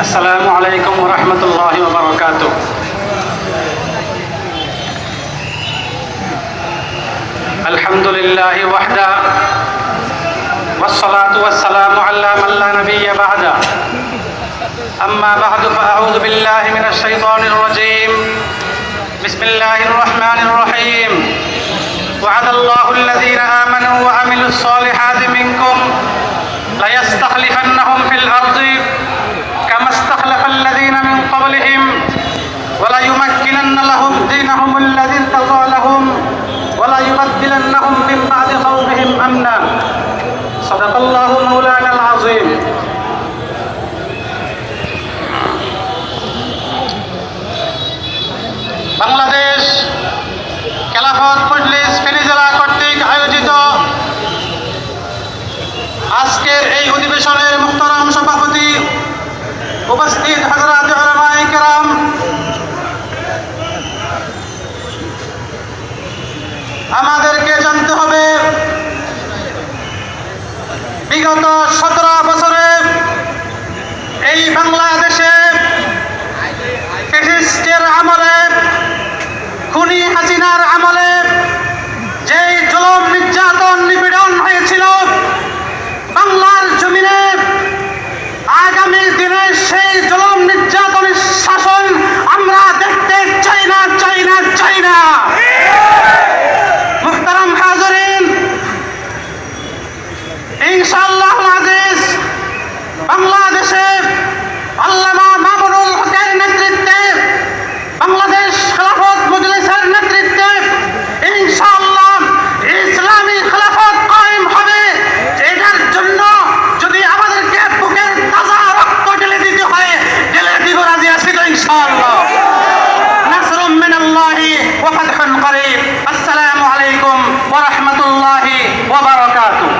السلام عليكم ورحمة الله وبركاته. الحمد لله وحده والصلاة والسلام على من لا نبي بعده. أما بعد فأعوذ بالله من الشيطان الرجيم. بسم الله الرحمن الرحيم. وعد الله الذين آمنوا وعملوا الصالحات منكم وليمكنن لهم دينهم الذي ارتضى لهم وليبدلنهم من بعد خوفهم أمنا صدق الله مولانا العظيم বাংলাদেশ খেলাফত মজলিস ফেনী জেলা কর্তৃক আয়োজিত আজকের এই অধিবেশনের মুক্তারাম সভাপতি উপস্থিত হাজরাত আমাদেরকে জানতে হবে বিগত সতেরো বছরে এই বাংলাদেশে খুনি ইনশাআল্লাহ আজিজ বাংলা